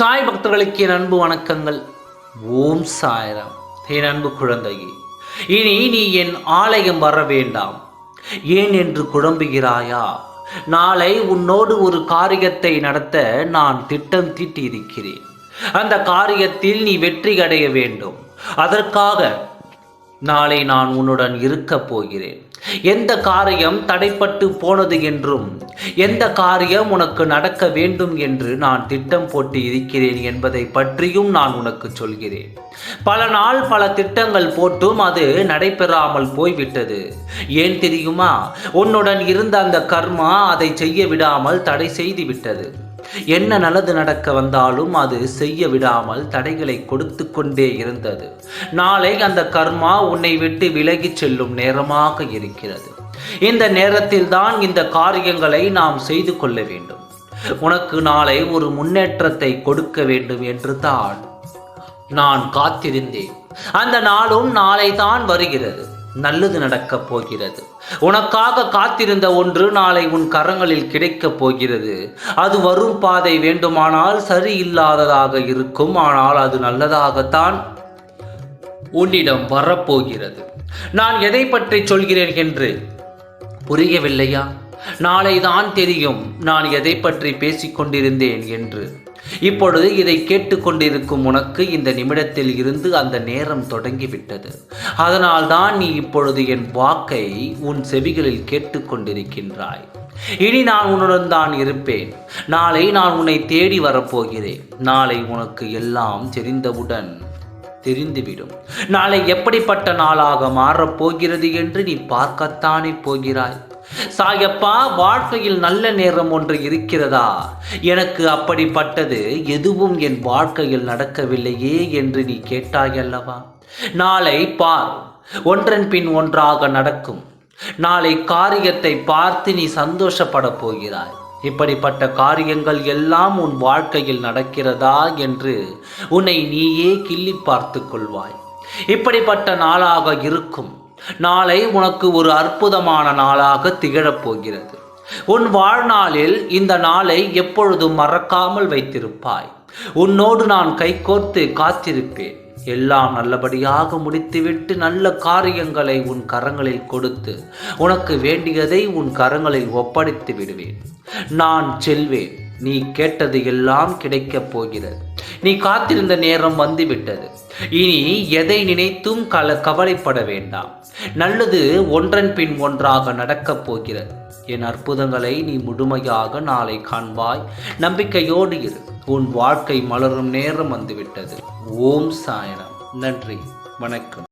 சாய் பக்தர்களுக்கு என் அன்பு வணக்கங்கள். ஓம் சாய்ராம். என் அன்பு குழந்தையே இனி நீ என் ஆலயம் வர வேண்டாம். ஏன் என்று குழம்புகிறாயா? நாளை உன்னோடு ஒரு காரியத்தை நடத்த நான் திட்டம் தீட்டியிருக்கிறேன். அந்த காரியத்தில் நீ வெற்றி அடைய வேண்டும். அதற்காக நாளை நான் உன்னுடன் இருக்கப் போகிறேன். எந்த காரியம் தடைப்பட்டு போனது என்றும் எந்த காரியம் உனக்கு நடக்க வேண்டும் என்று நான் திட்டம் போட்டு இருக்கிறேன் என்பதை பற்றியும் நான் உனக்கு சொல்கிறேன். பல நாள் பல திட்டங்கள் போட்டும் அது நடைபெறாமல் போய்விட்டது. ஏன் தெரியுமா? உன்னுடன் இருந்த அந்த கர்மா அதை செய்ய விடாமல் தடை செய்து விட்டது. என்ன நல்லது நடக்க வந்தாலும் அது செய்ய விடாமல் தடைகளை கொடுத்து கொண்டே இருந்தது. நாளை அந்த கர்மா உன்னை விட்டு விலகிச் செல்லும் நேரமாக இருக்கிறது. இந்த நேரத்தில் தான் இந்த காரியங்களை நாம் செய்து கொள்ள வேண்டும். உனக்கு நாளை ஒரு முன்னேற்றத்தை கொடுக்க வேண்டும் என்று தான் நான் காத்திருந்தேன். அந்த நாளும் நாளை தான் வருகிறது. நல்லது நடக்கப் போகிறது. உனக்காக காத்திருந்த ஒன்று நாளை உன் கரங்களில் கிடைக்கப் போகிறது. அது வரும் பாதை வேண்டுமானால் சரியில்லாததாக இருக்கும். ஆனால் அது நல்லதாகத்தான் உன்னிடம் வரப்போகிறது. நான் எதை பற்றி சொல்கிறேன் என்று புரியவில்லையா? நாளைதான் தெரியும் நான் எதை பற்றி பேசிக்கொண்டிருந்தேன் என்று. இப்பொழுது இதை கேட்டுக்கொண்டிருக்கும் உனக்கு இந்த நிமிடத்தில் இருந்து அந்த நேரம் தொடங்கிவிட்டது. அதனால் தான் நீ இப்பொழுது என் வாக்கை உன் செவிகளில் கேட்டுக்கொண்டிருக்கின்றாய் இனி நான் உன்னுடன் தான் இருப்பேன். நாளை நான் உன்னை தேடி வரப்போகிறேன். நாளை உனக்கு எல்லாம் தெரிந்தவுடன் தெரிந்துவிடும். நாளை எப்படிப்பட்ட நாளாக மாறப்போகிறது என்று நீ பார்க்கத்தானே போகிறாய்? சாயப்பா வாழ்க்கையில் நல்ல நேரம் ஒன்று இருக்கிறதா? எனக்கு அப்படிப்பட்டது எதுவும் என் வாழ்க்கையில் நடக்கவில்லையே என்று நீ கேட்டாய் அல்லவா நாளை பார் ஒன்றன் பின் ஒன்றாக நடக்கும். நாளை காரியத்தை பார்த்து நீ சந்தோஷப்பட போகிறாய். இப்படிப்பட்ட காரியங்கள் எல்லாம் உன் வாழ்க்கையில் நடக்கிறதா என்று உன்னை நீயே கிள்ளி பார்த்து கொள்வாய். இப்படிப்பட்ட நாளாக இருக்கும். நாளை உனக்கு ஒரு அற்புதமான நாளாக திகழப்போகிறது. உன் வாழ்நாளில் இந்த நாளை எப்பொழுதும் மறக்காமல் வைத்திருப்பாய். உன்னோடு நான் கைகோர்த்து காத்திருப்பேன். எல்லாம் நல்லபடியாக முடித்துவிட்டு நல்ல காரியங்களை உன் கரங்களில் கொடுத்து உனக்கு வேண்டியதை உன் கரங்களில் ஒப்படைத்து விடுவேன். நான் செல்வேன். நீ கேட்டது எல்லாம் கிடைக்கப் போகிறது. நீ காத்திருந்த நேரம் வந்துவிட்டது. இனி எதை நினைத்தும் கல கவலைப்பட வேண்டாம். நல்லது ஒன்றன் பின் ஒன்றாக நடக்கப் போகிறது. என் அற்புதங்களை நீ முழுமையாக நாளை காண்பாய். நம்பிக்கையோடு இரு. உன் வாழ்க்கை மலரும் நேரம் வந்துவிட்டது. ஓம் சாயனம் நன்றி. வணக்கம்.